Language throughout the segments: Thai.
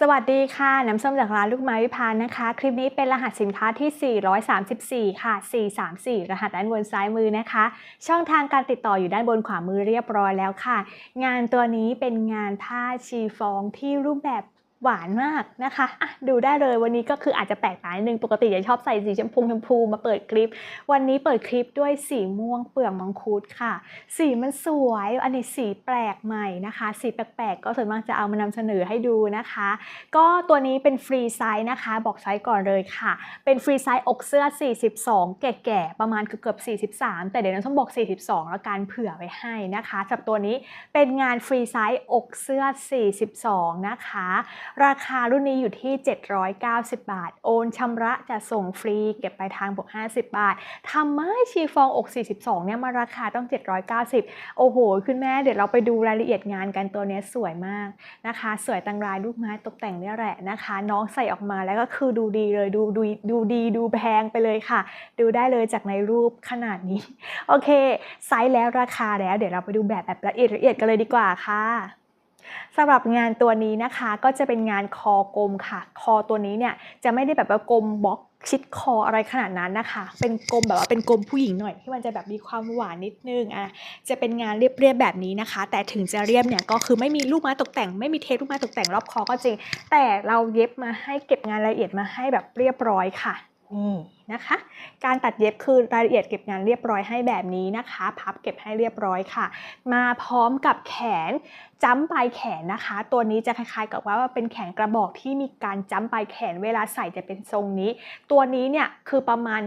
สวัสดีค่ะ น้ำส้มจากร้านลูกไม้วิพานะคะ คลิปนี้เป็นรหัสสินค้าที่ 434 ค่ะ 434 รหัสด้านบนซ้ายมือนะคะ ช่องทางการติดต่ออยู่ด้านบนขวามือเรียบร้อยแล้วค่ะ งานตัวนี้เป็นงานผ้าชีฟองที่รูปแบบ หวานมากนะคะอะดูได้เลยวันนี้ก็คืออาจจะแปลกตานิดนึงปกติจะชอบใส่สีชมพูชมพูมาเปิดคลิป วันนี้เปิดคลิปด้วยสีม่วงเปลือกมังคุดค่ะ สีมันสวย อันนี้สีแปลกใหม่นะคะ สีแปลกๆ ก็ส่วนมากจะเอามานำเสนอให้ดูนะคะ ก็ตัวนี้เป็นฟรีไซส์นะคะ บอกไซส์ก่อนเลยค่ะ เป็นฟรีไซส์อกเสื้อ 42 แก่ๆ ประมาณเกือบ43 แต่เดี๋ยวน้องต้องบอก 42 แล้วกันเผื่อไว้ให้นะคะสำหรับตัวนี้เป็นงานฟรีไซส์อกเสื้อ 42 นะคะราคารุ่นนี้อยู่ที่ 790 บาท โอนชำระจะส่งฟรี เก็บปลายทางบวก 50 บาททำไมชีฟองอก 42 เนี่ยมาราคาต้อง 790 โอ้โห คุณแม่เดี๋ยวเราไปดูรายละเอียดงานกันตัวนี้สวยมากนะคะ สวยตังรายลูกไม้ตกแต่งเนี่ยแหละนะคะ น้องใส่ออกมาแล้วก็คือดูดีเลยดูดูดูดีดูแพงไปเลยค่ะ ดูได้เลยจากในรูปขนาดนี้ โอเค ไซส์แล้วราคาแล้ว เดี๋ยวเราไปดูแบบแบบละเอียดละเอียดกันเลยดีกว่าค่ะ สำหรับงานตัวนี้นะคะก็จะเป็นงานคอกลมค่ะ คอตัวนี้เนี่ยจะไม่ได้แบบว่ากลมบล็อกชิดคออะไรขนาดนั้นนะคะ เป็นกลมแบบว่าเป็นกลมผู้หญิงหน่อยที่มันจะแบบมีความหวานนิดนึงอะจะเป็นงานเรียบๆแบบนี้นะคะ แต่ถึงจะเรียบเนี่ยก็คือไม่มีลูกไม้ตกแต่ง ไม่มีเทปลูกไม้ตกแต่งรอบคอก็จริง แต่เราเย็บมาให้เก็บงานละเอียดมาให้แบบเรียบร้อยค่ะ นี่นะคะ การตัดเย็บคือรายละเอียดเก็บงานเรียบร้อยให้แบบนี้นะคะ พับเก็บให้เรียบร้อยค่ะ มาพร้อมกับแขนจ้ำปลายแขนนะคะ ตัวนี้จะคล้ายๆกับว่าเป็นแขนกระบอกที่มีการจ้ำปลายแขนเวลาใส่จะเป็นทรงนี้ ตัวนี้เนี่ยคือประมาณ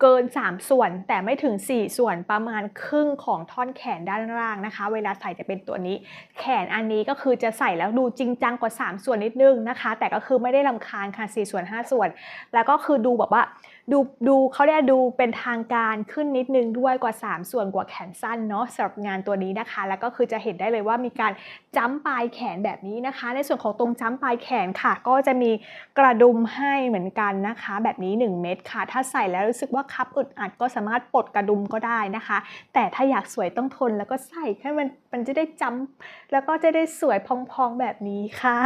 เกิน 3 ส่วนแต่ไม่ถึง 4 ส่วนประมาณครึ่งของท่อนแขนด้านล่างนะคะ เวลาใส่จะเป็นตัวนี้ แขนอันนี้ก็คือจะใส่แล้วดูจริงจังกว่า 3 ส่วนนิดนึงนะคะ แต่ก็คือไม่ได้ลำคาญค่ะ4ส่วน 5 ส่วน แล้วก็คือดูแบบว่า ดูดูเขาเรียกดูเป็นทางการขึ้นนิดนึงด้วยกว่า 3 ส่วนกว่าแขนสั้นเนาะสำหรับงานตัวนี้นะคะ แล้วก็คือจะเห็นได้เลยว่ามีการจ้ำปลายแขนแบบนี้นะคะ ในส่วนของตรงจ้ำปลายแขนค่ะ ก็จะมีกระดุมให้เหมือนกันนะคะ แบบนี้ 1 เม็ดค่ะ ถ้าใส่แล้วรู้สึกว่าคับอึดอัดก็สามารถปลดกระดุมก็ได้นะคะ แต่ถ้าอยากสวยต้องทนแล้วก็ใส่ให้มันมันจะได้จ้ำแล้วก็จะได้สวยพองๆแบบนี้ค่ะ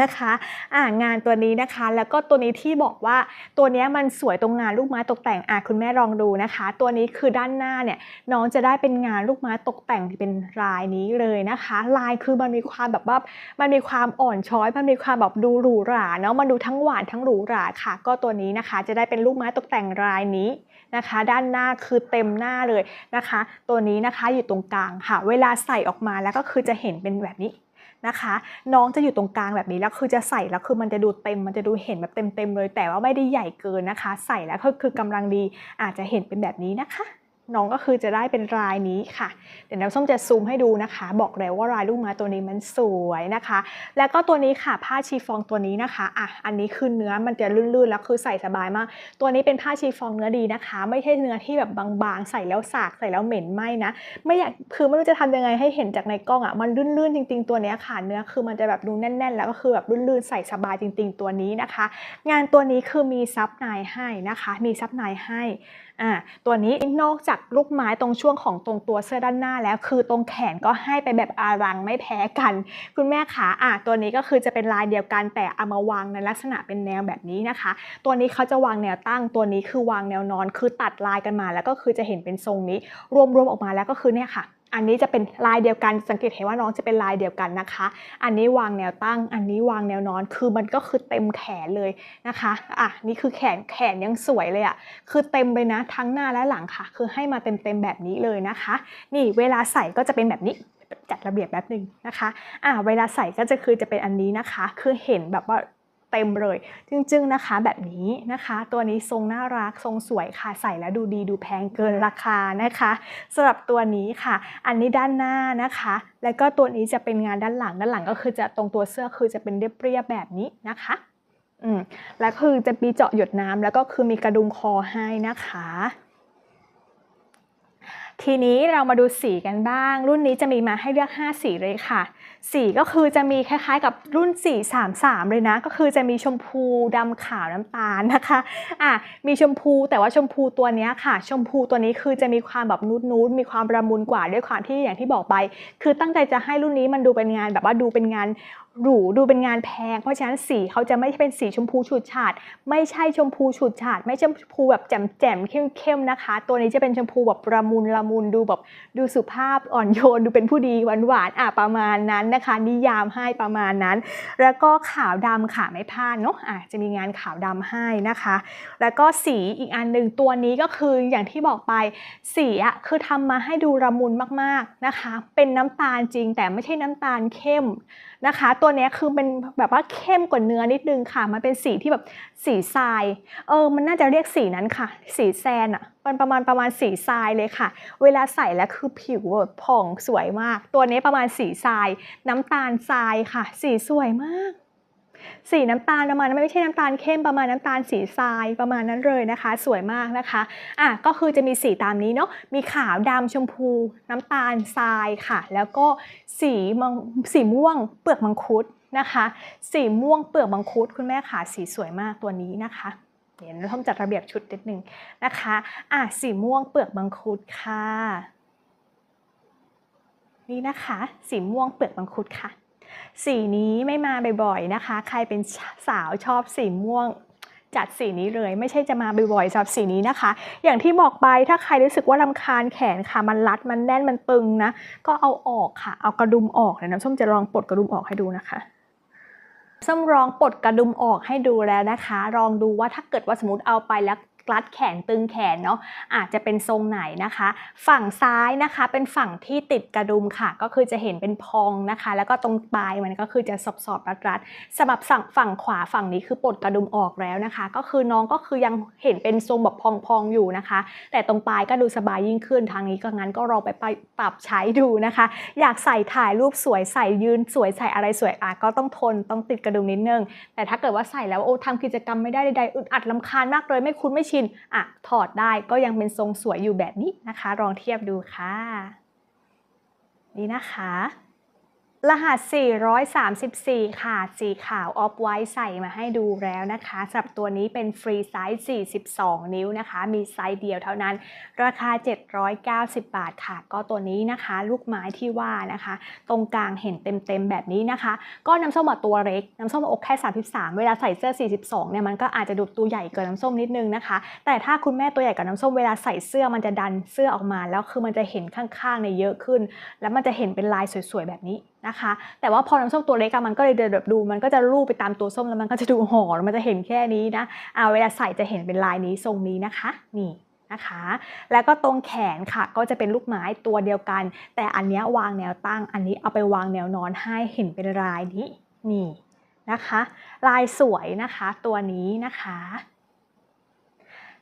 นะคะอ่างานตัวนี้นะคะ แล้วก็ตัวนี้ที่บอกว่าตัวนี้มันสวยตรงงานลูกไม้ตกแต่งอะคุณแม่ลองดูนะคะ ตัวนี้คือด้านหน้าเนี่ยน้องจะได้เป็นงานลูกไม้ตกแต่งเป็นลายนี้เลยนะคะ ลายคือมันมีความแบบว่ามันมีความอ่อนช้อย มันมีความแบบดูหรูหราเนาะมันดูทั้งหวานทั้งหรูหราค่ะ ก็ตัวนี้นะคะ จะได้เป็นลูกไม้ตกแต่งลายนี้นะคะ ด้านหน้าคือเต็มหน้าเลยนะคะ ตัวนี้นะคะอยู่ตรงกลางค่ะ เวลาใส่ออกมาแล้วก็คือจะเห็นเป็นแบบนี้ นะคะ น้องจะอยู่ตรงกลางแบบนี้แล้วคือจะใส่แล้วคือมันจะดูเต็มมันจะดูเห็นแบบเต็มๆเลย แต่ว่าไม่ได้ใหญ่เกินนะคะ ใส่แล้วก็คือกำลังดีอาจจะเห็นเป็นแบบนี้นะคะ น้องก็คือจะได้เป็นลายนี้ค่ะ เดี๋ยวน้ำส้มจะซูมให้ดูนะคะ บอกแล้วว่าลายลูกม้ตัวนี้มันสวยนะคะ แล้วก็ตัวนี้ค่ะผ้าชีฟองตัวนี้นะคะอะอันนี้คือเนื้อมันจะลื่นๆแล้วคือใส่สบายมาก ตัวนี้เป็นผ้าชีฟองเนื้อดีนะคะ ไม่ใช่เนื้อที่แบบบางๆ ใส่แล้วสากใส่แล้วเหม็นไหมนะไม่อยากคือไม่รู้จะทำยังไงให้เห็นจากในกล้องอะมันลื่นๆจริง ๆตัวนี้ค่ะเนื้อคือมันจะแบบดูแน่น ๆ แล้วก็คือแบบลื่นๆใส่สบายจริง ๆ ตัวนี้นะคะ งานตัวนี้คือมีซับในให้นะคะ มีซับในให้อ่าตัวนี้นอกจากลูกไม้ตรงช่วงของตรงตัวเสื้อด้านหน้าแล้ว คือตรงแขนก็ให้ไปแบบอารังไม่แพ้กัน คุณแม่ขาอะตัวนี้ก็คือจะเป็นลายเดียวกันแต่เอามาวางในลักษณะเป็นแนวแบบนี้นะคะ ตัวนี้เขาจะวางแนวตั้งตัวนี้คือวางแนวนอน คือตัดลายกันมาแล้วก็คือจะเห็นเป็นทรงนี้ รวมๆออกมาแล้วก็คือเนี่ยค่ะ อันนี้จะเป็นลายเดียวกันสังเกตเห็นว่าน้องจะเป็นลายเดียวกันนะคะ อันนี้วางแนวตั้ง อันนี้วางแนวนอน คือมันก็คือเต็มแขนเลยนะคะอะนี่คือแขนแขนยังสวยเลยอะ่ะคือเต็มเลยนะทั้งหน้าและหลังค่ะ คือให้มาเต็มๆแบบนี้เลยนะคะ นี่เวลาใส่ก็จะเป็นแบบนี้จัดระเบียบแบบหนึ่งนะคะอ่าเวลาใส่ก็จะคือจะเป็นอันนี้นะคะ คือเห็นแบบว่า เต็มเลย จึงๆนะคะแบบนี้นะคะ ตัวนี้ทรงน่ารักทรงสวยค่ะใส่แล้วดูดีดูแพงเกินราคานะคะสำหรับตัวนี้ค่ะ อันนี้ด้านหน้านะคะ แล้วก็ตัวนี้จะเป็นงานด้านหลังด้านหลังก็คือจะตรงตัวเสื้อคือจะเป็นเรียบๆแบบนี้นะคะอืมแล้วคือจะมีเจาะหยดน้ำแล้วก็คือมีกระดุมคอให้นะคะ ทีนี้เรามาดูสีกันบ้าง รุ่นนี้จะมีมาให้เลือก 5 สีเลยค่ะ สีก็คือจะมีคล้ายๆกับรุ่น 433 เลยนะ ก็คือจะมีชมพูดำขาวน้ำตาลนะคะอะมีชมพูแต่ว่าชมพูตัวนี้ค่ะ ชมพูตัวนี้คือจะมีความแบบนูดๆมีความประมุนกว่าด้วยความที่อย่างที่บอกไป คือตั้งใจจะให้รุ่นนี้มันดูเป็นงานแบบว่าดูเป็นงาน หรูดูเป็นงานแพง เพราะฉะนั้นสีเขาจะไม่เป็นสีชมพูฉูดฉาด ไม่ใช่ชมพูฉูดฉาด ไม่ชมพูแบบแจ่มๆเข้มๆนะคะ ตัวนี้จะเป็นชมพูแบบละมุนละมุนดูแบบดูสุภาพอ่อนโยนดูเป็นผู้ดีหวานๆอะประมาณนั้นนะคะ นิยามให้ประมาณนั้น แล้วก็ขาวดำค่ะไม่พลาดเนาะอะจะมีงานขาวดำให้นะคะ แล้วก็สีอีกอันหนึ่งตัวนี้ก็คืออย่างที่บอกไปสีอะคือทำมาให้ดูละมุนมากๆนะคะ เป็นน้ำตาลจริงแต่ไม่ใช่น้ำตาลเข้มนะคะตัววนี้คือเป็นแบบว่าเข้มกว่าเนื้อนิดนึงค่ะ มันเป็นสีที่แบบสีทราย เออ มันน่าจะเรียกสีนั้นค่ะ สีแซนอะมันประมาณประมาณสีทรายเลยค่ะ เวลาใส่แล้วคือผิวแบบผ่องสวยมาก ตัวนี้ประมาณสีทราย น้ำตาลทรายค่ะ สีสวยมาก สีน้ำตาลประมาณนั้นไม่ใช่น้ำตาลเข้มประมาณน้ำตาลสีทรายประมาณนั้นเลยนะคะ สวยมากนะคะอะก็คือจะมีสีตามนี้เนาะมีขาวดำชมพูน้ำตาลทรายค่ะ แล้วก็สีมังสีม่วงเปลือกมังคุดนะคะ สีม่วงเปลือกมังคุดคุณแม่ขาสีสวยมากตัวนี้นะคะเดี๋ยวเราต้องจัดระเบียบชุดนิดนึงนะคะอะสีม่วงเปลือกมังคุดค่ะ นี่นะคะ สีม่วงเปลือกมังคุดค่ะ สีนี้ไม่มาบ่อยๆนะคะ ใครเป็นสาวชอบสีม่วงจัดสีนี้เลยไม่ใช่จะมาบ่อยๆสำหรับสีนี้นะคะ อย่างที่บอกไปถ้าใครรู้สึกว่าลำคาญแขนค่ะมันรัดมันแน่นมันตึงนะ ก็เอาออกค่ะ เอากระดุมออกเดี๋ยวน้ำส้มจะลองปลดกระดุมออกให้ดูนะคะส้มลองปลดกระดุมออกให้ดูแล้วนะคะลองดูว่าถ้าเกิดว่าสมมติเอาไปแล้ว รัดแขนตึงแขนเนาะอาจจะเป็นทรงไหนนะคะ ฝั่งซ้ายนะคะเป็นฝั่งที่ติดกระดุมค่ะ ก็คือจะเห็นเป็นพองนะคะ แล้วก็ตรงปลายมันก็คือจะสอบๆรัดๆสำหรับฝั่งฝั่งขวาฝั่งนี้คือปลดกระดุมออกแล้วนะคะ ก็คือน้องก็คือยังเห็นเป็นทรงแบบพองๆอยู่นะคะ แต่ตรงปลายก็ดูสบายยิ่งขึ้นทางนี้ก็งั้นก็ลองไปปรับใช้ดูนะคะ อยากใส่ถ่ายรูปสวยใส่ยืนสวยใส่อะไรสวยอะก็ต้องทนต้องติดกระดุมนิดนึงแต่ถ้าเกิดว่าใส่แล้วโอ้ทำกิจกรรมไม่ได้ใดๆอึดอัดลำคาญมากเลยไม่คุ้นไม่ชินอะถอดได้ก็ยังเป็นทรงสวยอยู่แบบนี้นะคะ ลองเทียบดูค่ะ นี่นะคะ รหัส 434 ค่ะ สีขาวออฟไวท์ใส่มาให้ดูแล้วนะคะสำหรับตัวนี้เป็นฟรีไซส์ 42 นิ้วนะคะ มีไซส์เดียวเท่านั้น ราคา 790 บาทค่ะ ก็ตัวนี้นะคะ ลูกไม้ที่ว่านะคะ ตรงกลางเห็นเต็มๆ แบบนี้นะคะ ก็น้ำส้มอตัวเล็ก น้ำส้มอกแค่ 33 เวลาใส่เสื้อ 42 เนี่ย มันก็อาจจะดูตัวใหญ่เกินน้ำส้มนิดนึงนะคะ แต่ถ้าคุณแม่ตัวใหญ่กับน้ำส้มเวลาใส่เสื้อมันจะดันเสื้อออกมา แล้วคือมันจะเห็นข้างๆในเยอะขึ้น แล้วมันจะเห็นเป็นลายสวยๆแบบนี้นะคะ แต่ว่าพอน้ำส้มตัวเล็กมันก็เลยเดินแบบดู มันก็จะลูบไปตามตัวส้มแล้วมันก็จะดูห่อแล้วมันจะเห็นแค่นี้นะเอาเวลาใส่จะเห็นเป็นลายนี้ทรงนี้นะคะนี่นะคะ แล้วก็ตรงแขนค่ะก็จะเป็นลูกไม้ตัวเดียวกัน แต่อันนี้วางแนวตั้ง อันนี้เอาไปวางแนวนอนให้เห็นเป็นลายนี้นี่นะคะ ลายสวยนะคะ ตัวนี้นะคะ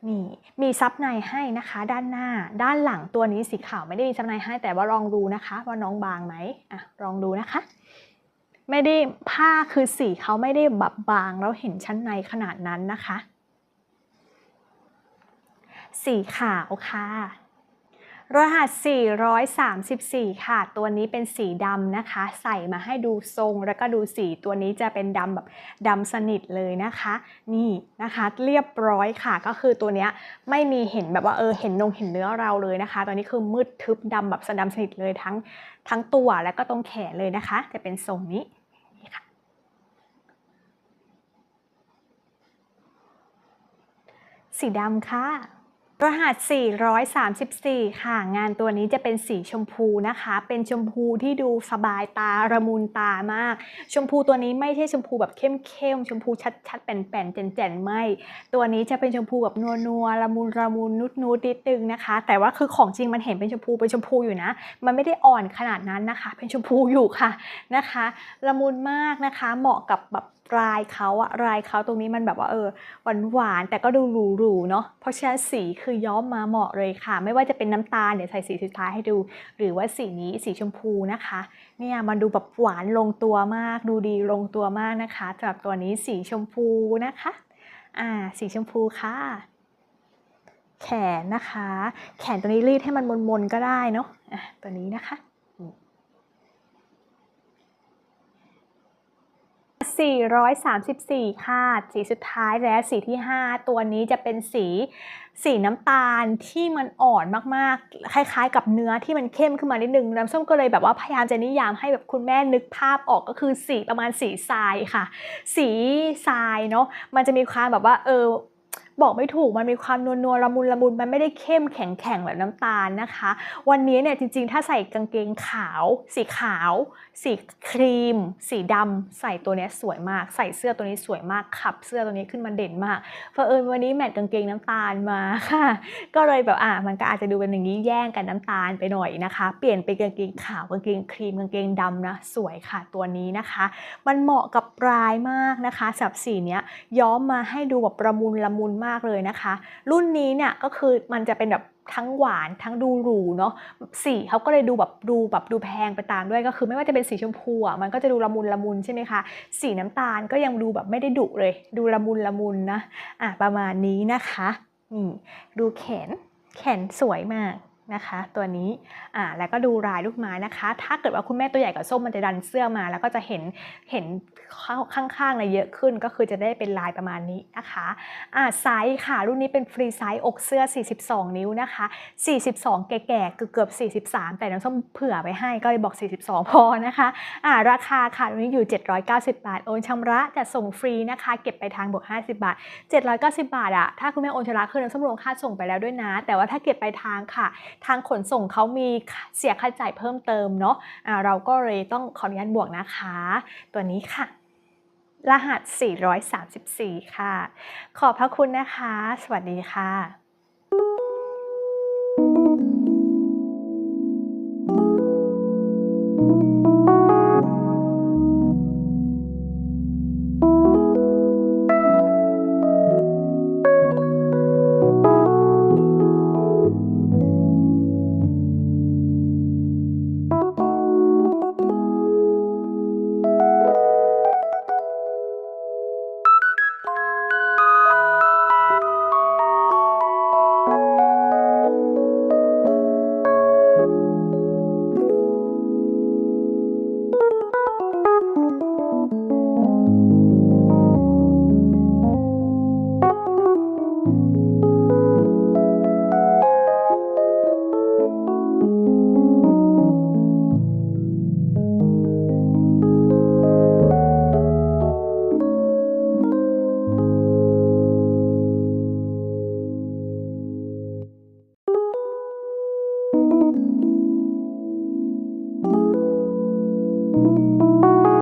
นี่มีซับในให้นะคะ ด้านหน้า ด้านหลังตัวนี้สีขาวไม่ได้มีซับในให้แต่ว่าลองดูนะคะ ว่าน้องบางไหมอะลองดูนะคะ ไม่ได้ผ้าคือสีเขาไม่ได้แบบบางแล้วเห็นชั้นในขนาดนั้นนะคะ สีขาวค่ะ รหัส 434 ค่ะ ตัวนี้เป็นสีดำนะคะ ใส่มาให้ดูทรงแล้วก็ดูสีตัวนี้จะเป็นดำแบบดำสนิทเลยนะคะ นี่นะคะ เรียบร้อยค่ะ ก็คือตัวนี้ไม่มีเห็นแบบว่าเออเห็นนงเห็นเนื้อเราเลยนะคะ ตอนนี้คือมืดทึบดำแบบสดำสนิทเลยทั้งทั้งตัวแล้วก็ตรงแขนเลยนะคะ จะเป็นทรงนี้นี่ค่ะสีดำค่ะ รหัส 434 ค่ะ งานตัวนี้จะเป็นสีชมพูนะคะ เป็นชมพูที่ดูสบายตาระมุนตามาก ชมพูตัวนี้ไม่ใช่ชมพูแบบเข้มๆชมพูชัดๆแป่นๆแจ่นๆไม่ ตัวนี้จะเป็นชมพูแบบนัวๆละมุนละมุนนุดๆนิดนึงนะคะ แต่ว่าคือของจริงมันเห็นเป็นชมพูเป็นชมพูอยู่นะ มันไม่ได้อ่อนขนาดนั้นนะคะ เป็นชมพูอยู่ค่ะนะคะละมุนมากนะคะ เหมาะกับแบบลายเขาอะลายเขาตรงนี้มันแบบว่าเออหวานหวานๆแต่ก็ดูหรูๆเนาะเพราะฉะนั้นสีคืือย้อมมาเหมาะเลยค่ะ ไม่ว่าจะเป็นน้ำตาลเดี๋ยวใส่สีสุดท้ายให้ดู หรือว่าสีนี้สีชมพูนะคะ เนี่ยมันดูแบบหวานลงตัวมาก ดูดีลงตัวมากนะคะสำหรับตัวนี้สีชมพูนะคะ อ่า สีชมพูค่ะ แขนนะคะ แขนตัวนี้รีดให้มันมนๆก็ได้เนาะะตัวนี้นะคะ 434 ค่ะ สีสุดท้ายและสีที่ 5 ตัวนี้จะเป็นสีสีน้ำตาลที่มันอ่อนมากๆ คล้าย ๆ กับเนื้อที่มันเข้มขึ้นมานิดนึงน้ำส้มก็เลยแบบว่าพยายามจะนิยามให้แบบคุณแม่นึกภาพออกก็คือสีประมาณสีทรายค่ะ สีทรายเนาะมันจะมีความแบบว่าเออ บอกไม่ถูกมันมีความนวลนวลละมุนละมุนมันไม่ได้เข้มแข็งแข็งแบบน้ำตาลนะคะ วันนี้เนี่ยจริงๆ ถ้าใส่กางเกงขาว สีขาว สีครีม สีดำใส่ตัวนี้สวยมาก ใส่เสื้อตัวนี้สวยมากขับเสื้อตัวนี้ขึ้นมาเด่นมากเผอิญวันนี้แมทกางเกงน้ำตาลมาค่ะ ก็เลยแบบอะมันก็อาจจะดูเป็นอย่างนี้แย่งกันน้ำตาลไปหน่อยนะคะ เปลี่ยนเป็นกางเกงขาวกางเกงครีมกางเกงดำนะสวยค่ะตัวนี้นะคะ มันเหมาะกับปลายมากนะคะสำหรับสีเนี้ยย้อมมาให้ดูแบบประมุนละมุนมากเลยนะคะ รุ่นนี้เนี่ยก็คือมันจะเป็นแบบทั้งหวานทั้งดูหรูเนาะสีเขาก็เลยดูแบบดูแบบดูแพงไปตามด้วยก็คือไม่ว่าจะเป็นสีชมพูอะมันก็จะดูละมุนละมุนใช่ไหมคะสีน้ำตาลก็ยังดูแบบไม่ได้ดุเลย ดูละมุนละมุนนะอะประมาณนี้นะคะนี่ดูแขนแขนสวยมาก นะคะตัวนี้อ่าแล้วก็ดูลายลูกไม้นะคะ ถ้าเกิดว่าคุณแม่ตัวใหญ่กับส้มมันจะดันเสื้อมา แล้วก็จะเห็นเห็นข้างๆในยเยอะขึ้น ก็คือจะได้เป็นลายประมาณนี้นะคะอ่าไซส์ค่ะรุ่นนี้เป็นฟรีไซส์อกเสื้อ 42 นิ้วนะคะ 42 แก่ๆเกือบ43 แต่น้ำส้มเผื่อไปให้ก็เลยบอก 42 พอนะคะอ่าราคาค่ะรุ่นนี้อยู่ 790 บาท โอนชำระจะส่งฟรีนะคะ เก็บไปทางบวก 50 บาท 790 บาทอะถ้าคุณแม่โอนชำระคือน้ำส้มรวมค่าส่งไปแล้วด้วยนะ แต่ว่าถ้าเก็บไปทางค่ะทางขนส่งเขามีเสียค่าใช้จ่ายเพิ่มเติมเนาะะเราก็เลยต้องขออนุญาตบวกนะคะ ตัวนี้ค่ะ รหัส 434 ค่ะ ขอบพระคุณนะคะ สวัสดีค่ะ